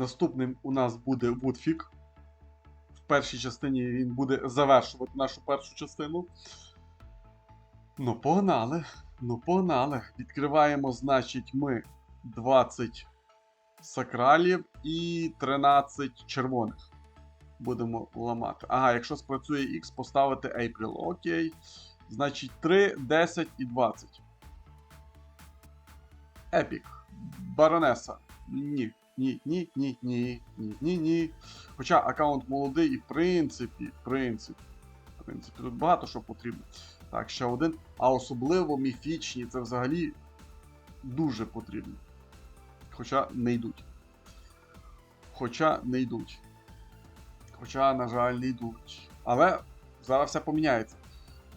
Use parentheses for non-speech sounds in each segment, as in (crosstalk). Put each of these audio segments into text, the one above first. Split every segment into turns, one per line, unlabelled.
Наступним у нас буде Вудфік. В першій частині він буде завершувати нашу першу частину. Ну, погнали. Ну, погнали. Відкриваємо, значить, ми 20 сакралів і 13 червоних. Будемо ламати. Ага, якщо спрацює X, поставити April. Окей. Значить, 3, 10 і 20. Епік. Баронеса. Ні. Ні, ні, ні, ні, ні, ні, ні. Хоча аккаунт молодий і в принципі, в принципі, в принципі, тут багато що потрібно. Так, ще один. А особливо міфічні, це взагалі дуже потрібно. Хоча не йдуть. Хоча не йдуть. Хоча, на жаль, не йдуть. Але зараз все поміняється.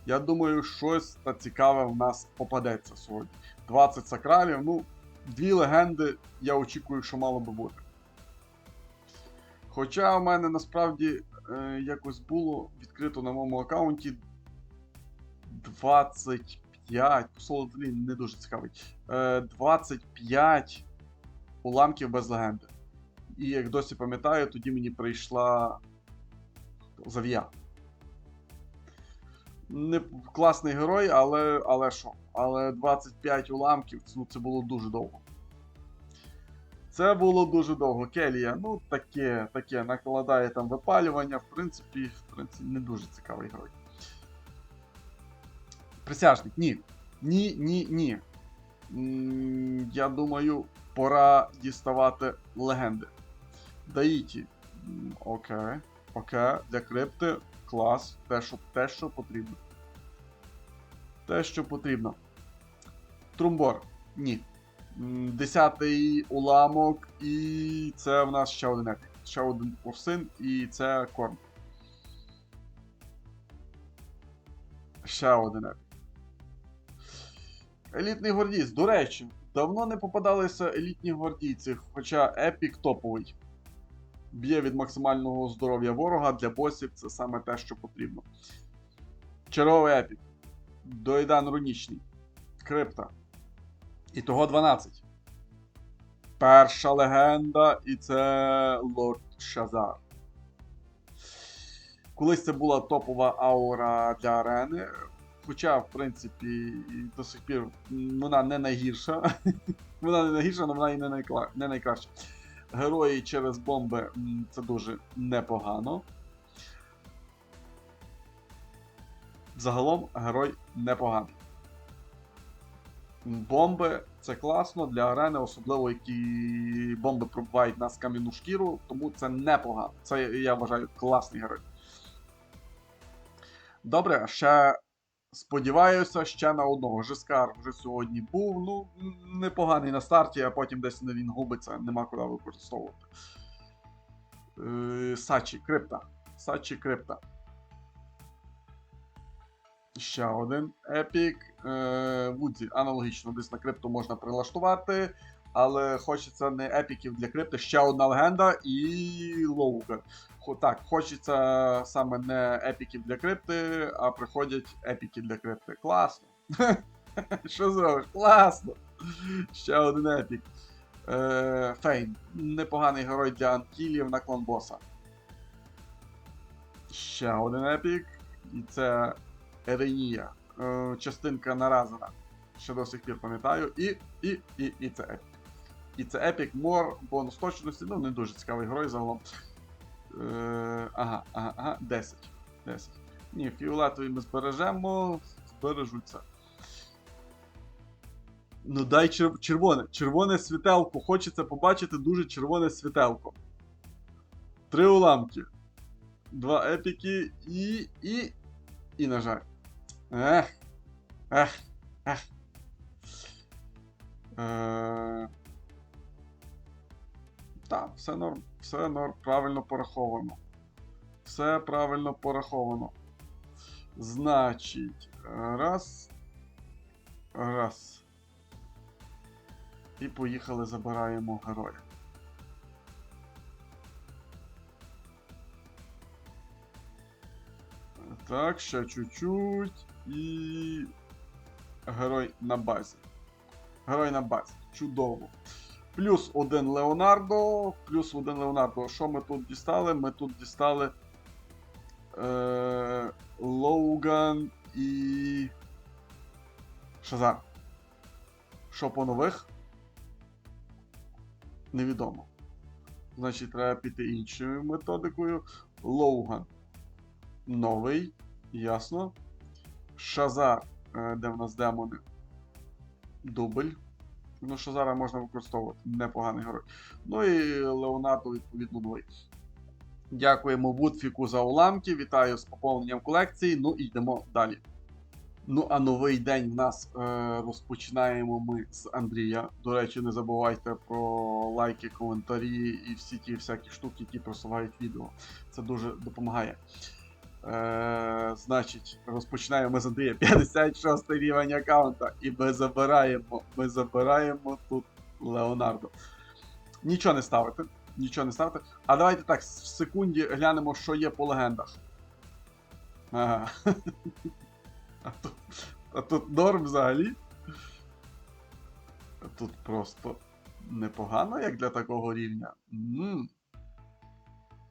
Я думаю, щось та цікаве в нас попадеться сьогодні. 20 сакралів, ну, дві легенди я очікую, що мало би бути. Хоча в мене насправді е, якось було відкрито на моєму аккаунті 25. Соло блін, не дуже цікавий. Е, 25 уламків без легенди. І як досі пам'ятаю, тоді мені прийшла Зав'я. Не класний герой, але але що? Але 25 уламків ну, це було дуже довго. Це було дуже довго. Келія, ну таке, таке, накладає там випалювання, в принципі, в принципі, не дуже цікавий герой. Присяжник, ні. Ні, ні, ні. Я думаю, пора діставати легенди. Даїті. Окей. Окей. Для крипти клас. Те, що, те, що потрібно. Те, що потрібно. Трумбор. Ні. Десятий уламок, і це в нас ще один епік. Ще один курсин, і це корм. Ще один епік. Елітний гвардієць. До речі, давно не попадалися елітні гвардійці, хоча епік топовий. Б'є від максимального здоров'я ворога для босів це саме те, що потрібно. Черговий епік. Доїдан рунічний. Крипта. І того 12. Перша легенда, і це Лорд Шазар. Колись це була топова аура для арени. Хоча, в принципі, до сих пір вона не найгірша. (laughs) вона не найгірша, але вона і не, найкраща. Герої через бомби це дуже непогано. Загалом герой непоганий. Бомби це класно для арени, особливо які бомби пробувають нас кам'яну шкіру, тому це непогано. Це я вважаю класний герой. Добре, ще сподіваюся, ще на одного. Жескар вже сьогодні був. Ну, непоганий на старті, а потім десь він губиться, нема куди використовувати. Е, Сачі, крипта. Сачі крипта. Ще один епік. Е, Вудзі аналогічно десь на крипту можна прилаштувати. Але хочеться не епіків для крипти, ще одна легенда і Лоугар. Хо- Так, хочеться саме не епіків для крипти, а приходять епіки для крипти. Класно. (laughs) Що зробиш? Класно. Ще один епік. Е, Фейн. Непоганий герой для анкілів на клан боса. Ще один епік. І це Еренія. Е, частинка наразена. Ще до сих пір пам'ятаю. І, і, і, і це епік. І це епік мор, бонус точності, ну не дуже цікавий герой загалом. Е, ага, ага, ага, 10. 10. Ні, фіолетові ми збережемо, збережуться. Ну дай чер- червоне. Червоне світелко. Хочеться побачити дуже червоне світелко. Три уламки. Два епіки і. і. І, на жаль. Ех. Ех. Ех. Е... Так, все норм, все норм, правильно пораховано. Все правильно пораховано. Значить, раз. Раз. І поїхали, забираємо героя. Так, ще чуть-чуть. І. Герой на базі. Герой на базі. Чудово. Плюс один Леонардо. Плюс один Леонардо. Що ми тут дістали? Ми тут дістали. Е, Лоуган і. Шазар. Що по нових? Невідомо. Значить, треба піти іншою методикою. Лоуган. Новий. Ясно. Шазар. Е, де в нас демони? Дубль. Ну, Шазара можна використовувати. Непоганий герой. Ну і Леонардо, відповідно, новий. Дякуємо Вудфіку за уламки. Вітаю з поповненням колекції. Ну і йдемо далі. Ну, а новий день в нас е, розпочинаємо ми з Андрія. До речі, не забувайте про лайки, коментарі і всі ті всякі штуки, які просувають відео. Це дуже допомагає. Е, значить, розпочинаємо з Андрія 56 рівень аккаунта. І ми забираємо, ми забираємо тут Леонардо. Нічого не ставити. Нічого не ставити. А давайте так, в секунді глянемо, що є по легендах. Ага. А тут, а тут норм взагалі. Тут просто непогано, як для такого рівня. м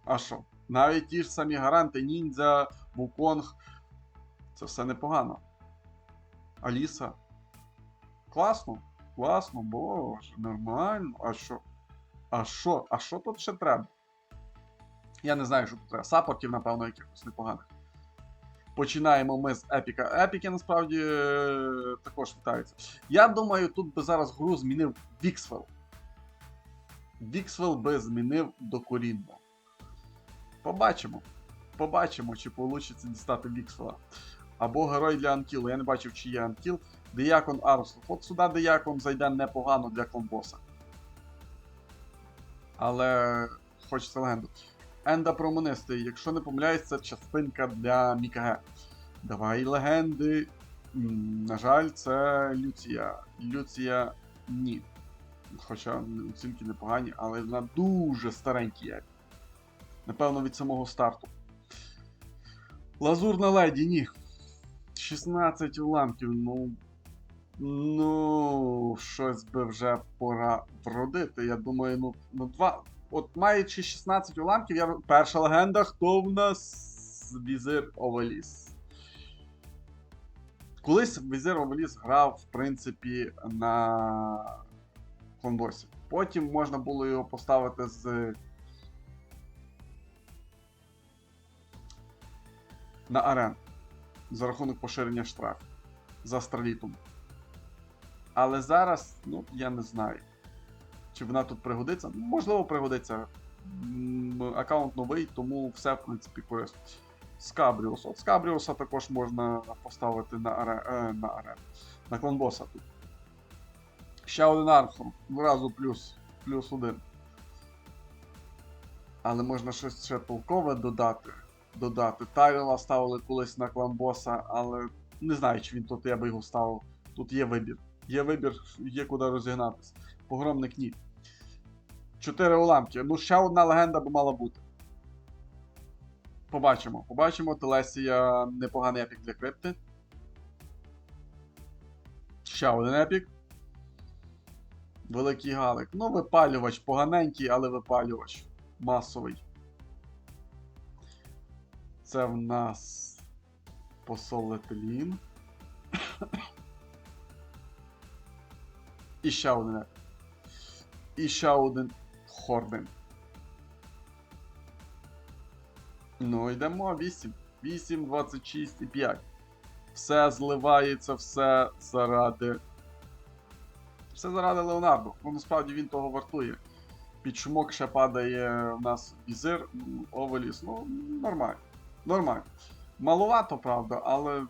А що? Навіть ті ж самі гаранти, ніндзя, Вуконг. Це все непогано. Аліса. Класно, класно, боже, нормально. А що? А що? А що тут ще треба? Я не знаю, що тут треба. Саппортів, напевно, якихось непоганих. Починаємо ми з Епіка. Епіки насправді е, також вітаються. Я думаю, тут би зараз гру змінив Віксвелл. Віксвелл би змінив докорінно. Побачимо. Побачимо, чи вийде дістати Віксвелла. Або герой для Анкілу. Я не бачив, чи є Анкіл. Деякон Арслов. От сюди Деякон зайде непогано для клонбоса. Але хочеться легенду. Енда промонистий, якщо не помиляюсь, це частинка для Мікаге. Давай легенди. На жаль, це Люція. Люція ні. Хоча оцінки непогані, але вона дуже старенький як. Напевно, від самого старту. Лазурна леді, ні. 16 уламків, ну. Ну, щось би вже пора вродити. Я думаю, ну, ну два. От маючи 16 уламків, я... перша легенда, хто в нас Візир Овеліс. Колись Візир Овеліс грав, в принципі, на клонбосі. Потім можна було його поставити з. На арен. За рахунок поширення штрафів за астралітом. Але зараз, ну, я не знаю. Чи вона тут пригодиться? Можливо, пригодиться. Аккаунт новий, тому все, в принципі, корисно. Скабріус. От Скабріуса також можна поставити на аре... е, на арен. На клонбоса тут. Ще один Армстронг. Одразу плюс, плюс один. Але можна щось ще толкове додати. Додати. Тайрела ставили колись на кланбоса, але не знаю, чи він тут я би його ставив. Тут є вибір. Є вибір, є куди розігнатися. Погромник ні. Чотири уламки. Ну, ще одна легенда би мала бути. Побачимо. Побачимо. Телесія непоганий епік для крипти. Ще один епік. Великий галик. Ну, випалювач, поганенький, але випалювач. Масовий. Це в нас посол Летелін. І ще один. І ще один Хорден. Ну, йдемо 8. 8, 26 і 5. Все зливається, все заради. Все заради Леонардо. Ну, насправді він того вартує. Під шумок ще падає в нас візир, Овеліс. Ну, нормально. Нормально. Маловато, правда, але.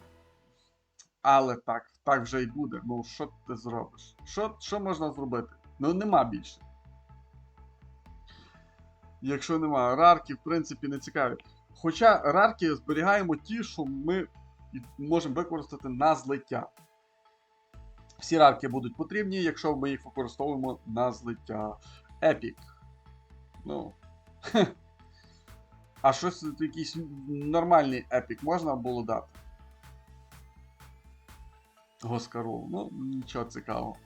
Але так, так вже й буде. Ну, що ти зробиш? Що, що можна зробити? Ну, нема більше. Якщо нема. Рарки, в принципі, не цікаві. Хоча рарки зберігаємо ті, що ми можемо використати на злиття. Всі рарки будуть потрібні, якщо ми їх використовуємо на злиття. Епік. Ну. (laughs) А щось якийсь нормальний епік можна було дати? Госкару. Ну, нічого цікавого.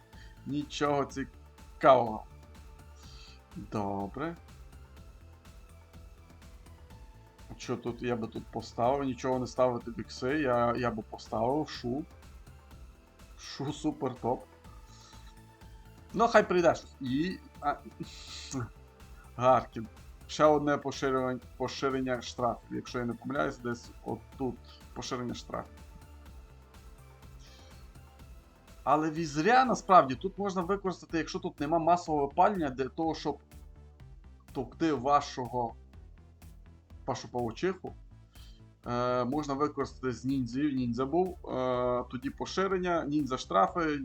Нічого цікавого. Добре. Що тут я би тут поставив? Нічого не ставити бікси, я, я би поставив шу. Шу супер топ. Ну, хай прийде щось. І. А... (laughs) Гаркін. Ще одне поширення, поширення штрафів. Якщо я не помиляюсь, десь отут поширення штрафів. Але візря насправді тут можна використати, якщо тут нема масового випалення, для того, щоб товкти вашого вашу паучиху. Е, можна використати з ніндзів. Ніндзя був. Е, тоді поширення, ніндзя штрафи, е,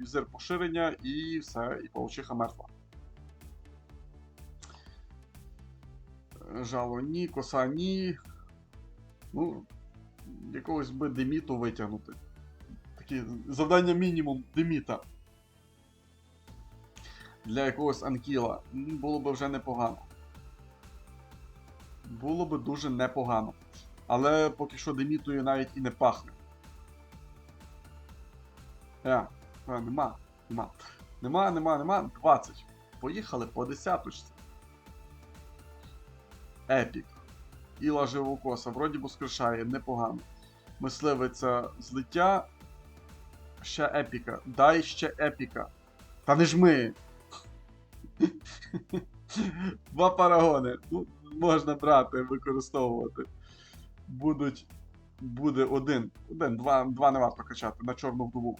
візир поширення і все, і паучиха мертва. Жало ні, коса ні. Ну, якогось би деміту витягнути. Такі завдання мінімум деміта. Для якогось анкіла. Було би вже непогано. Було би дуже непогано. Але поки що демітою навіть і не пахне. Е, е, нема, нема. Нема, нема, нема. 20. Поїхали по десяточці. Епік. Іла живокоса. Вроді би скришає, непогано. Мисливиця злиття. Ще епіка. Дай ще епіка. Та не жми. (laughs) Два парагони. Ну, можна брати, використовувати. Будуть. Буде один. Один, два, два не варто качати на чорну вдову.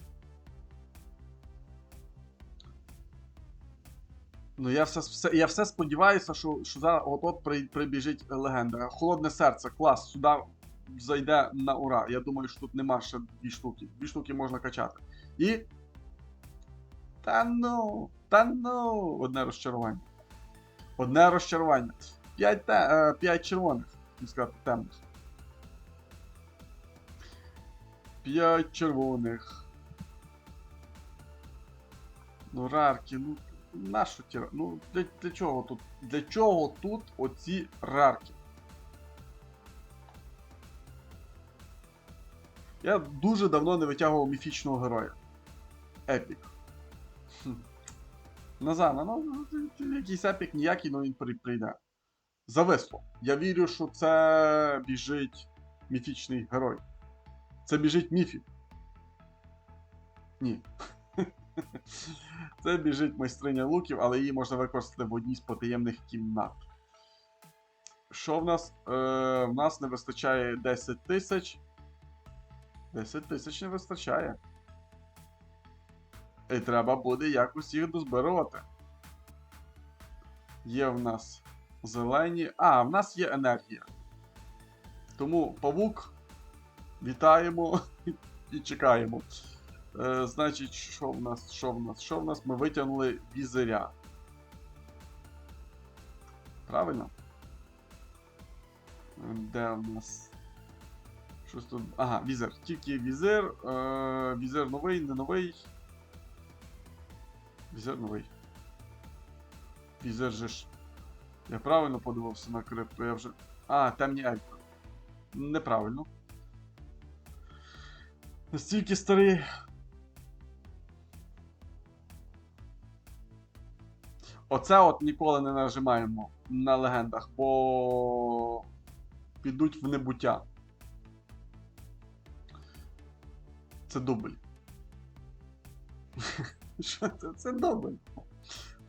Ну, я все, все, я все сподіваюся, що, що зараз от-от при, прибіжить легенда. Холодне серце, клас, сюди зайде на ура. Я думаю, що тут нема ще дві штуки. Дві штуки можна качати. І. Та ну, та ну, одне розчарування. Одне розчарування. П'ять, те, е, п'ять червоних, не сказати темних. П'ять червоних. Ну, рарки, ну. Нащо ті Ну, для, для чого тут? Для чого тут оці рарки? Я дуже давно не витягував міфічного героя. Епік. Назана, ну, якийсь епік ніякий, ну він при- прийде. Зависло. Я вірю, що це біжить міфічний герой. Це біжить міфік. Ні. Це біжить майстриня луків, але її можна використати в одній з потаємних кімнат. Що в нас? Е, в нас не вистачає 10 тисяч. 10 тисяч не вистачає. І треба буде якось їх дозбирувати. Є в нас зелені. А, в нас є енергія. Тому павук. Вітаємо (laughs) і чекаємо. Е, значить, що в нас? Що в нас? Що в нас? Ми витягнули візиря. Правильно? Е, Де в нас? Щось тут. Ага, візир. Тільки візир. Е, візир новий, не новий. Візир новий. Візир же ж. Я правильно подивився на крипту, я вже. А, темні ельфи. Неправильно. Настільки старий. Оце от ніколи не нажимаємо на легендах, бо підуть в небуття. Це дубль. (laughs) Що це? Це дубль.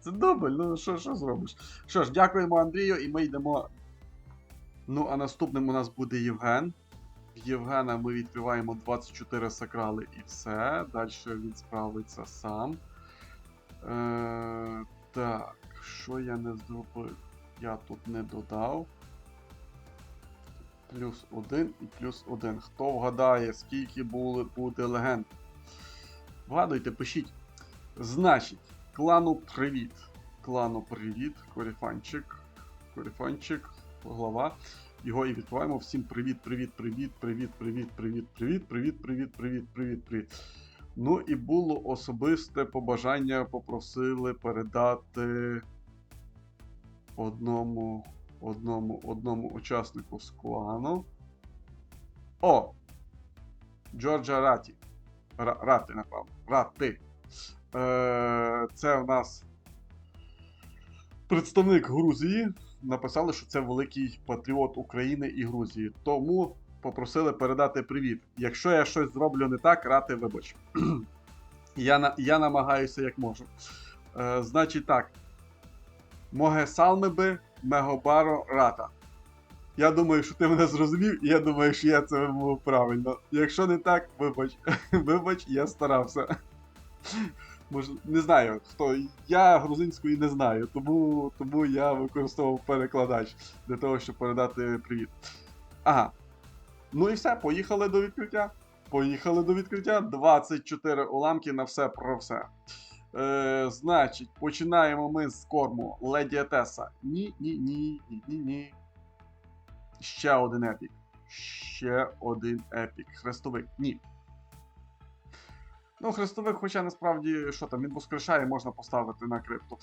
Це дубль, ну що, що зробиш? Що ж, дякуємо Андрію, і ми йдемо. Ну, а наступним у нас буде Євген. В Євгена ми відкриваємо 24 сакрали і все. Далі він справиться сам. Е, так, що я не зробив? Я тут не додав. Плюс один і плюс один. Хто вгадає, скільки були, буде легенд? Вгадуйте, пишіть. Значить, клану привіт. Клану привіт. Коріфанчик. Коріфанчик, глава. Його і відкриваємо. Всім привіт, привіт, привіт, привіт, привіт, привіт, привіт, привіт, привіт, привіт, привіт, привіт. Ну і було особисте побажання, попросили передати одному, одному, одному учаснику з клану. О! Джорджа Раті. Ра- Рати, напевно. Рати. Е, це у нас Представник Грузії написали, що це великий патріот України і Грузії. Тому попросили передати привіт. Якщо я щось зроблю не так, рати вибач. (clears throat) я, я намагаюся як можу. Е, значить так. Моге салмиби мегобаро рата. Я думаю, що ти мене зрозумів, і я думаю, що я це вимовив правильно. Якщо не так, вибач. (laughs) вибач, я старався. (laughs) Може, не знаю хто. Я грузинської не знаю, тому, тому я використовував перекладач для того, щоб передати привіт. Ага. Ну і все, поїхали до відкриття. Поїхали до відкриття. 24 уламки на все про все. Е, значить, починаємо ми з корму Леді Етеса. Ні, ні, ні, ні, ні, ні. Ще один епік. Ще один епік. Хрестовик. Ні. Ну, хрестовик, хоча насправді, що там, він воскрешає, можна поставити на крипту.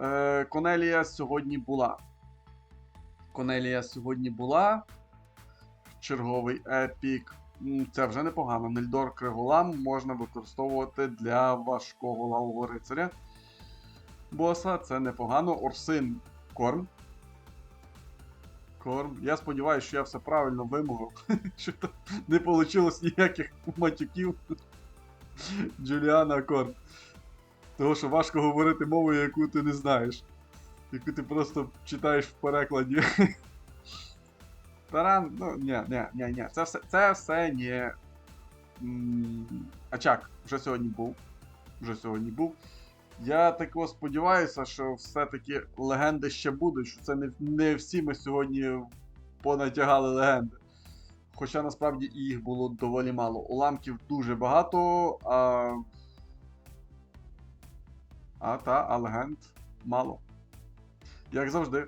Е, Конелія сьогодні була. Конелія сьогодні була. Черговий епік. Це вже непогано. Нельдор Криголам можна використовувати для важкого лавового рицаря. Боса, це непогано. Орсин Корм. Корм. Я сподіваюся, що я все правильно вимовив. (laughs) Що там не вийшло ніяких матюків. Джуліана Корм. Тому що важко говорити мовою, яку ти не знаєш. Яку ти просто читаєш в перекладі. (laughs) Таран, ну, ні, ні, ні, ні. Це все, це все. М, Ачак, вже сьогодні був. Вже сьогодні був. Я тако сподіваюся, що все-таки легенди ще будуть, що це не, не всі ми сьогодні понатягали легенди. Хоча насправді і їх було доволі мало. Уламків дуже багато, а. А та, а легенд мало. Як завжди.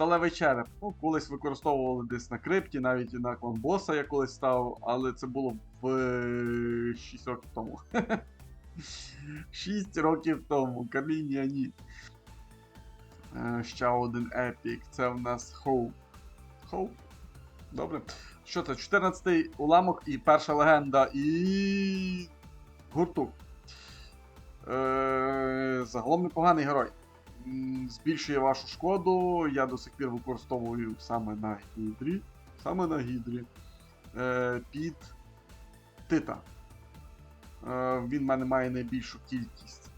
Сталевий череп. Ну, колись використовували десь на крипті, навіть і на кланбоса я колись ставив, але це було в 6 років тому. (laughs) 6 років тому. Каміння ні. Е, Ще один епік. Це в нас Хоуп. Хоуп? Добре. Що це? 14-й уламок і перша легенда і. Гуртук. Е, загалом непоганий герой. Збільшує вашу шкоду. Я до сих пір використовую саме на гідрі. Саме на гідрі. Е, під Тита. Е, він в мене має найбільшу кількість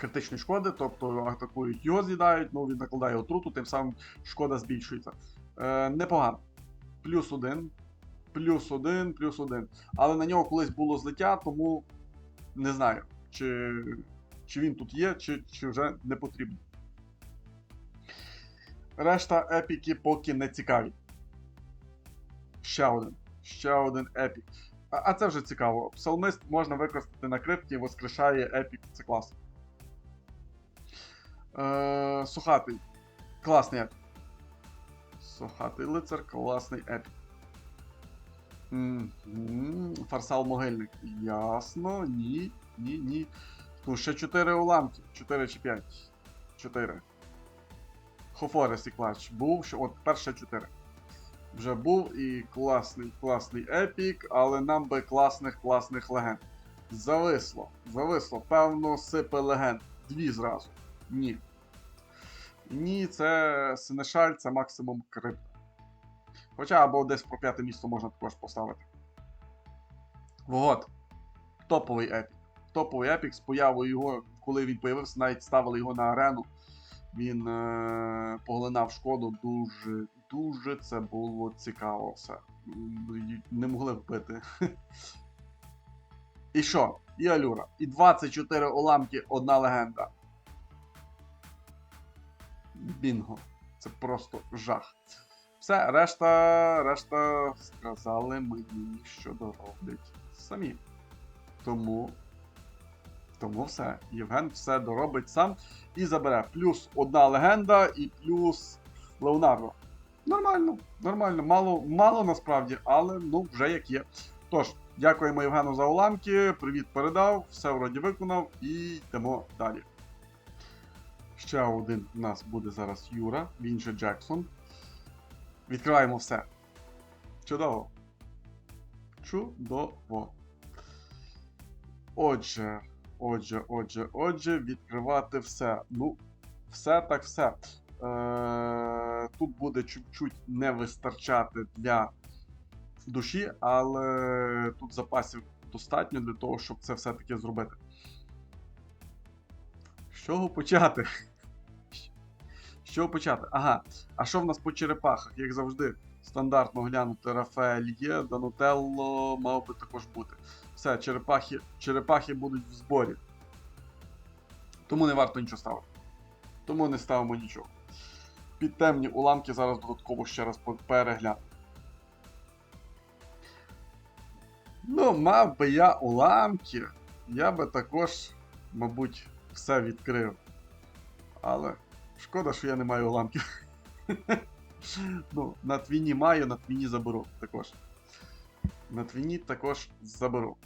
критичної шкоди, тобто атакують його з'їдають, ну він накладає отруту, тим самим шкода збільшується. Е, непогано. Плюс один, плюс один, плюс один. Але на нього колись було злиття, тому не знаю, чи, чи він тут є, чи, чи вже не потрібно. Решта епіки поки не цікаві. Ще один. Ще один епік. А, а це вже цікаво. Псалмист можна використати на крипті, воскрешає епік, це класно. Е, сухатий. Класний епік. Сухатий лицар, класний епік. Мгм, Фарсал могильник. Ясно. Ні, ні, ні. Тут ще 4 уламки. 4 чи 5. 4. Хофорес і клач. Був, що от перше 4. Вже був і класний, класний епік, але нам би класних, класних легенд. Зависло, зависло. Певно, сипе легенд. Дві зразу. Ні. Ні, це Сенешаль, це максимум крипта. Хоча або десь про п'яте місто можна також поставити. Вот. Топовий епік. Топовий епік з появою його, коли він появився, навіть ставили його на арену. Він е- поглинав шкоду дуже, дуже це було цікаво все. Не могли вбити. (laughs) І що? І Алюра. І 24 уламки, одна легенда. Бінго. Це просто жах. Все, решта, решта сказали мені, що дороблять самі. Тому. Тому все. Євген все доробить сам і забере. Плюс одна легенда і плюс Леонардо. Нормально, нормально. Мало, мало насправді, але ну вже як є. Тож, дякуємо Євгену за уламки. Привіт передав, все вроді виконав і йдемо далі. Ще один у нас буде зараз Юра, він же Джексон. Відкриваємо все. Чудово. Чудово. Отже, отже, отже, отже, відкривати все. Ну, Все так все. Е, тут буде чуть-чуть не вистачати для душі, але тут запасів достатньо для того, щоб це все-таки зробити. З чого почати? З чого почати? Ага. А що в нас по черепахах? Як завжди, стандартно глянути Рафаель є, Данутелло мав би також бути. Все, черепахи, черепахи будуть в зборі. Тому не варто нічого ставити. Тому не ставимо нічого. Під темні уламки зараз додатково ще раз перегляну. Ну, мав би я уламки, я би також, мабуть, все відкрив. Але шкода, що я не маю уламків. (laughs) ну, на твіні маю, на твіні заберу також. На твіні також заберу.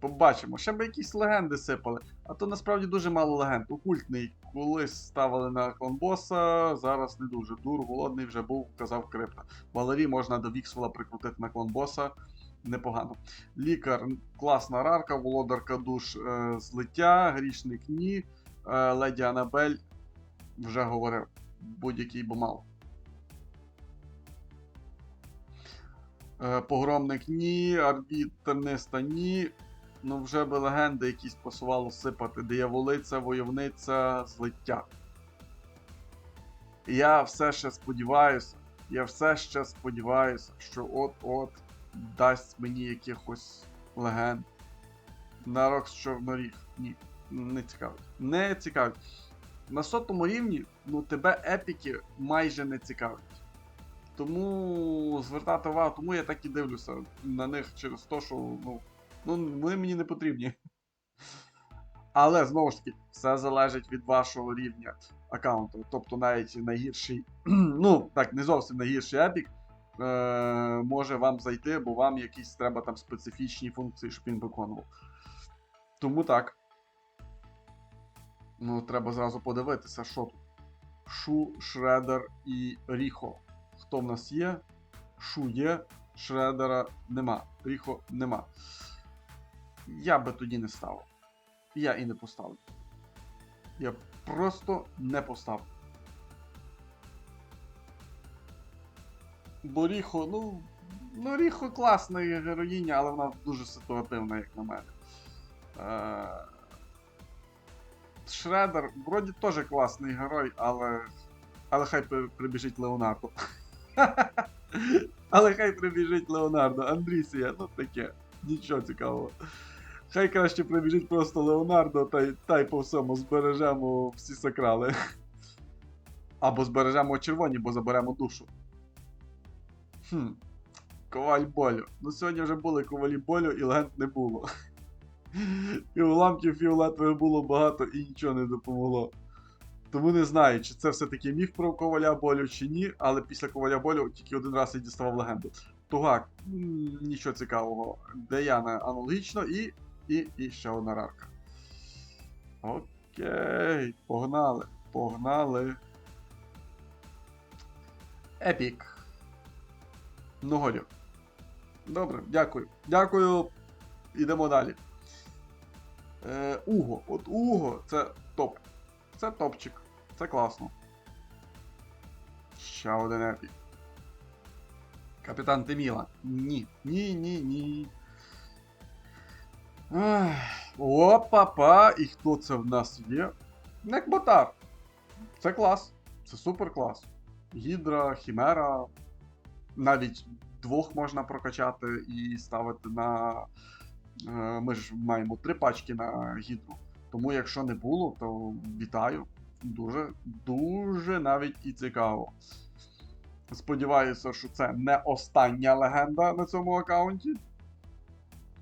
Побачимо. Ще би якісь легенди сипали. А то насправді дуже мало легенд. Окультний колись ставили на клонбоса, зараз не дуже. Дур, голодний вже був, казав крипта. Валерій можна до Віксвела прикрутити на клонбоса. Непогано. Лікар класна рарка, володарка душ е, злиття, грішник ні. Е, леді Анабель вже говорив. Будь-який бо мав. Е, погромник ні, арбітерниста ні. Ну, вже би легенди якісь посувало сипати. Дияволиця, войовниця, злиття. Я все ще сподіваюся, я все ще сподіваюся, що от-от дасть мені якихось легенд. Нарок з Чорноріг. Ні, не цікавить. Не цікавить. На сотому рівні, ну, тебе епіки майже не цікавить. Тому звертати увагу, тому я так і дивлюся на них через те, що ну, ну, вони мені не потрібні. Але знову ж таки, все залежить від вашого рівня аккаунту. Тобто навіть найгірший, (clears throat) ну так, не зовсім найгірший епік е- може вам зайти, бо вам якісь треба там специфічні функції, щоб він виконував. Тому так. Ну, треба зразу подивитися, що тут. Шу, Шредер і Ріхо. Хто в нас є? Шу є, Шредера нема. Ріхо нема. Я би тоді не ставив. Я і не поставлю. Я просто не поставлю. Бо Ріхо, ну. Ну, Ріхо класна героїня, але вона дуже ситуативна, як на мене. Е... Шредер, вроді теж класний герой, але. Але хай прибіжить Леонардо. (laughs) Але хай прибіжить Леонардо. Андрісія, ну таке. Нічого цікавого. Хай краще прибіжить просто Леонардо, та та й по всьому збережемо всі сакрали. (laughs) Або збережемо червоні, бо заберемо душу. Хм. Коваль болю. Ну сьогодні вже були ковалі болю і легенд не було. (laughs) І уламків фіолетових було багато і нічого не допомогло. Тому не знаю, чи це все-таки міф про коваля болю чи ні, але після коваля болю тільки один раз я діставав легенду. Тугак, нічого цікавого. Деяна аналогічно і, і, і ще одна рарка. Окей, погнали, погнали. Епік. Ну. Добре, дякую. Дякую. Ідемо далі. Е, Уго. От Уго це топ. Це топчик. Це класно. Ще один епік. Капітан Теміла. Ні. Ні, ні, ні. Опа-па! І хто це в нас є? Некботар. Це клас. Це супер клас. Гідра, Хімера. Навіть двох можна прокачати і ставити на. Е, Ми ж маємо три пачки на гідру. Тому якщо не було, то вітаю. Дуже, дуже навіть і цікаво. Сподіваюся, що це не остання легенда на цьому аккаунті.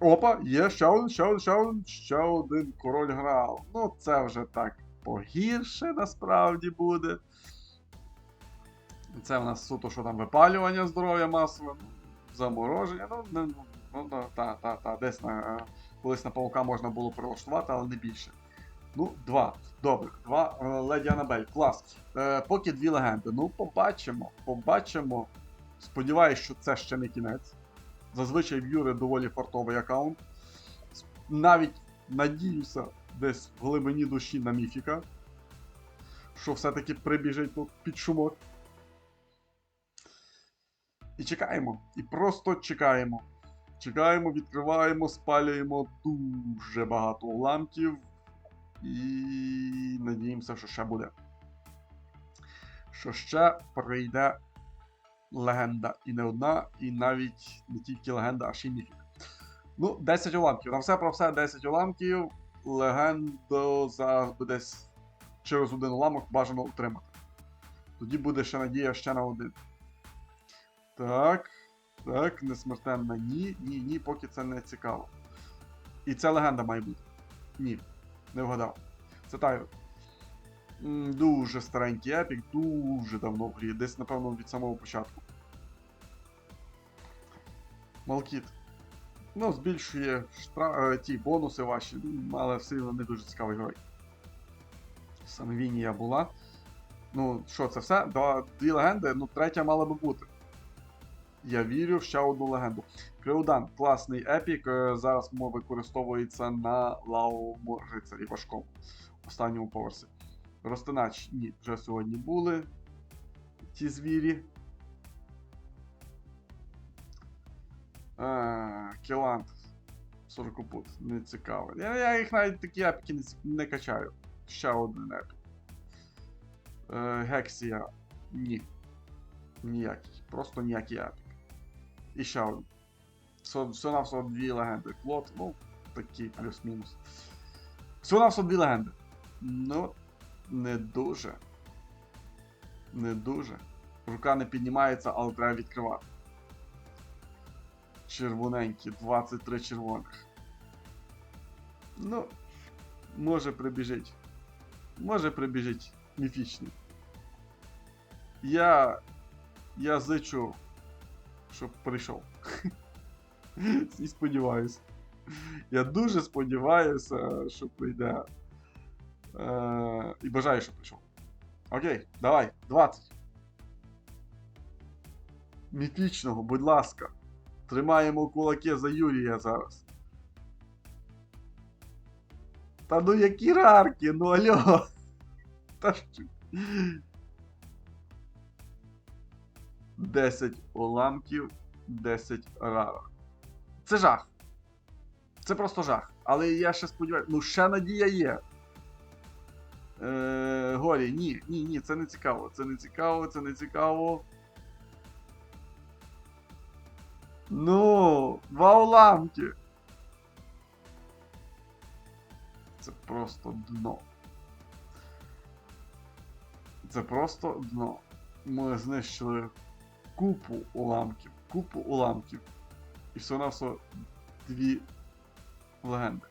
Опа, є ще один, ще один, ще один, ще один король грав. Ну, це вже так погірше насправді буде. Це в нас суто, що там випалювання здоров'я масове, ну, замороження. Ну, не, ну, ну та, та, та, десь на, колись на паука можна було прилаштувати, але не більше. Ну, два. Добре, два е, Леді Анабель, клас. Е, поки дві легенди. Ну, побачимо. Побачимо. Сподіваюсь, що це ще не кінець. Зазвичай в Юри доволі фартовий аккаунт. Навіть надіюся, десь в глибині душі на міфіка. що все-таки прибіжить тут під шумок. І чекаємо. І просто чекаємо. Чекаємо, відкриваємо, спалюємо дуже багато уламків. І надіємося, що ще буде. Що ще прийде легенда. І не одна, і навіть не тільки легенда, а ще й міфік. Ну, 10 уламків. На все про все 10 уламків. Легенду буде десь через один уламок бажано отримати. Тоді буде ще надія ще на один. Так. Так, несмертенна. Ні, ні, ні, поки це не цікаво. І це легенда має бути. Ні, не вгадав. Це Тайро. Дуже старенький епік, дуже давно в грі, десь, напевно, від самого початку. Малкіт. Ну, збільшує штра... е, ті бонуси ваші, але все одно не дуже цікавий герой. Саме Вінія була. Ну, що це все? Два, дві легенди, ну третя мала би бути. Я вірю в ще одну легенду. Креудан класний епік. е, Зараз мо використовується на лавовому рицарі важкому. Останньому поверсі. Ростинач, ні, вже сьогодні були ті звірі. Кілант. 40 пут. Не цікаво. Я, я їх навіть такі епіки не, не качаю. Ще один епік. Е, Гексія. Ні. Ніякий. Просто ніякий епік. І ще один. Все, на все дві легенди. Клод, ну, такий плюс-мінус. Все на все дві легенди. Ну, не дуже. Не дуже. Рука не піднімається, але треба відкривати. Червоненькі, 23 червоних. Ну, може прибіжить. Може прибіжить міфічний. Я. Я зичу, щоб прийшов. (laughs) І сподіваюся. Я дуже сподіваюся, що прийде. Е, і бажаю, щоб прийшов. Окей, давай, 20. Міфічного, будь ласка. Тримаємо кулаки за Юрія зараз. Та ну які рарки, ну алло. (laughs) Та що? 10 уламків, 10 рарок. Це жах. Це просто жах. Але я ще сподіваюся. Ну, ще надія є. Е, Горі, ні, ні, ні, це не цікаво. Це не цікаво, це не цікаво. Ну, два уламки. Це просто дно. Це просто дно. Ми знищили купу уламків. Купу уламків. І все на все дві легенди.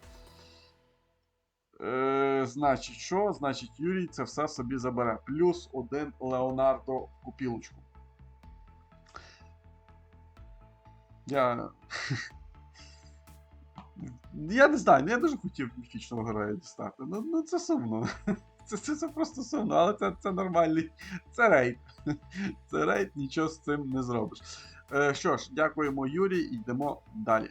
Е, значить, що? Значить, Юрій це все собі забере. Плюс один Леонардо в купілочку. Я. Я не знаю, ну, я дуже хотів міфічного героя дістати. Ну, ну це сумно. (laughs) Це, це, це просто сумно, але це, це нормальний. Це рейд. Це рейд, нічого з цим не зробиш. Е, що ж, дякуємо, Юрій, і йдемо далі.